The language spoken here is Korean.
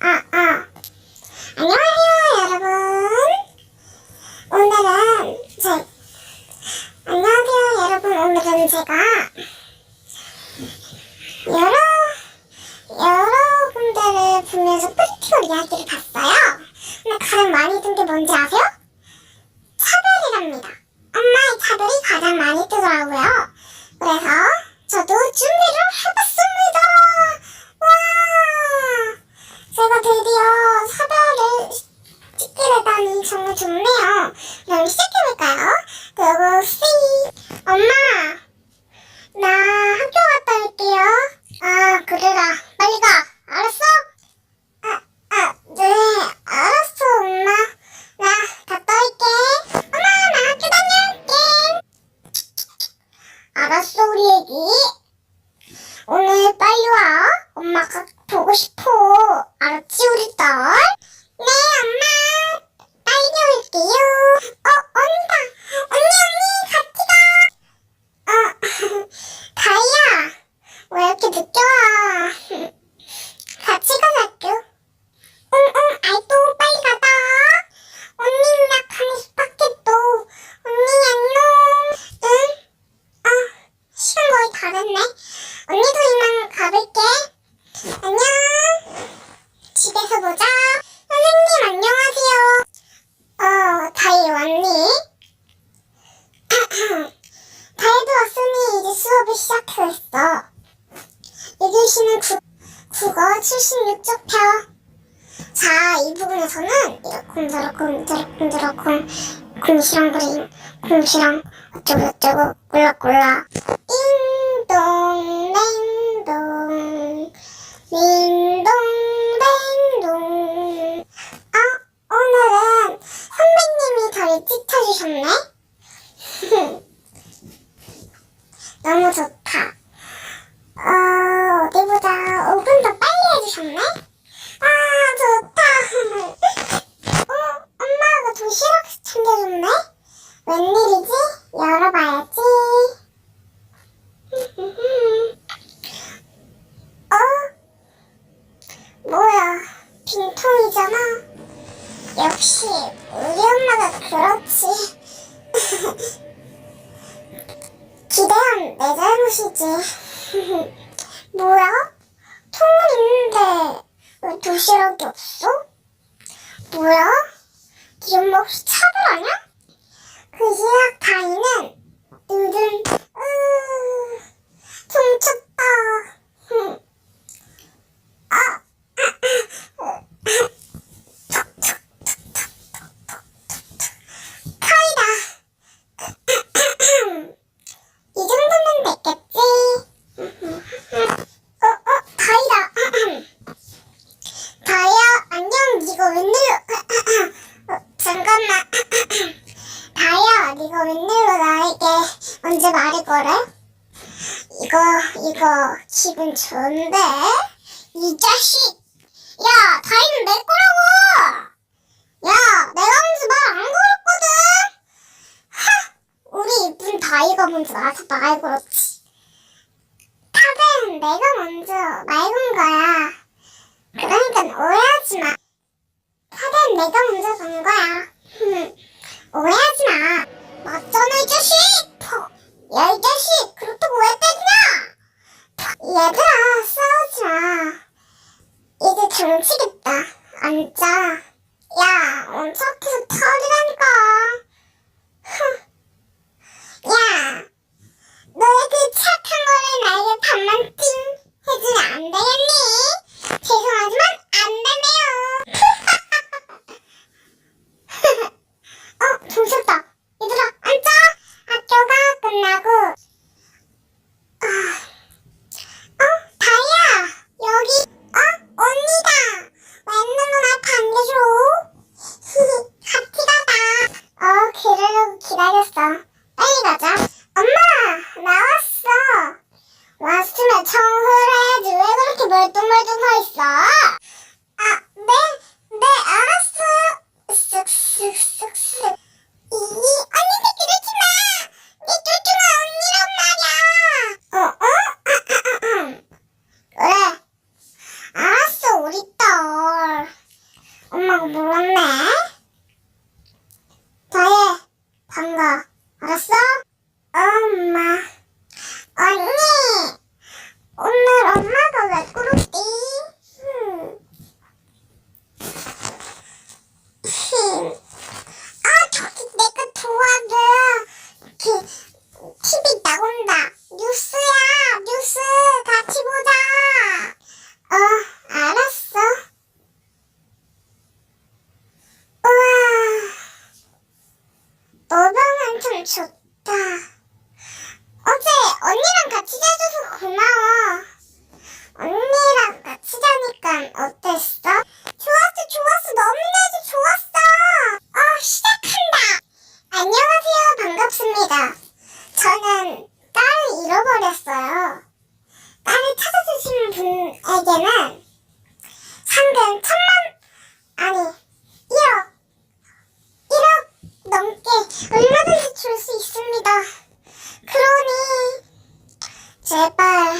아, 아. 안녕하세요, 여러분. 오늘은 제, 안녕하세요, 여러분. 오늘은 제가 여러, 여러 군데를 보면서 프리티걸 이야기를 봤어요. 근데 가장 많이 든 게 뭔지 아세요? 차별이랍니다. 엄마의 차별이 가장 많이 뜨더라고요. 그래서 저도 준비를 해봤습니다. 와! 제가 드디어 사별을 찍게 되다니 정말 좋네요. 그럼 시작해볼까요? 그리고 C 엄마 나 학교 갔다 올게요. 아 그래라 빨리 가. 알았어? 아, 아, 네 알았어 엄마. 나 갔다 올게. 엄마 나 학교 다녀올게. 알았어 우리 애기. 오늘 빨리 와. 엄마가 보고 싶어. 알았지, 우리 딸? 네, 엄마. 빨리 올게요. 어, 온다. 56쪽표. 자, 이 부분에서는 이렇쿵 저렇쿵 저렇쿵 저렇쿵 쿵시렁 그림 쿵시렁 어쩌고 저쩌고 꿀락꿀락 띵동 랭동 링동 빈통이잖아 역시 우리 엄마가 그렇지 기대한 내 잘못이지 뭐야? 통은 있는데 왜 도시락이 없어? 뭐야? 네 엄마 혹시 차별하냐? 그 예약 다이는 요즘 으 퉁쳤다 흠. 아 카이다 이 정도면 됐겠지 어, 어, 다이다 다이야 안녕 니가 웬일로 어, 잠깐만 다이야 니가 웬일로 나에게 언제 말을 걸래? 이거 이거 기분 좋은데 이 자식 야 다이는 내 거라고! 야 내가 먼저 말 안 걸었거든! 하 우리 이쁜 다이가 먼저 나한테 말 걸었지. 타벨은 내가 먼저 말 건 거야. 그러니까 오해하지 마. 타벨은 내가 먼저 건 거야. 흠, 오해하지 마. 맞잖 어, 몰랐네. 저의 방거 알았어? 엄마. 언니, 오늘 엄마가 왜 그러지? ちょっ 제발,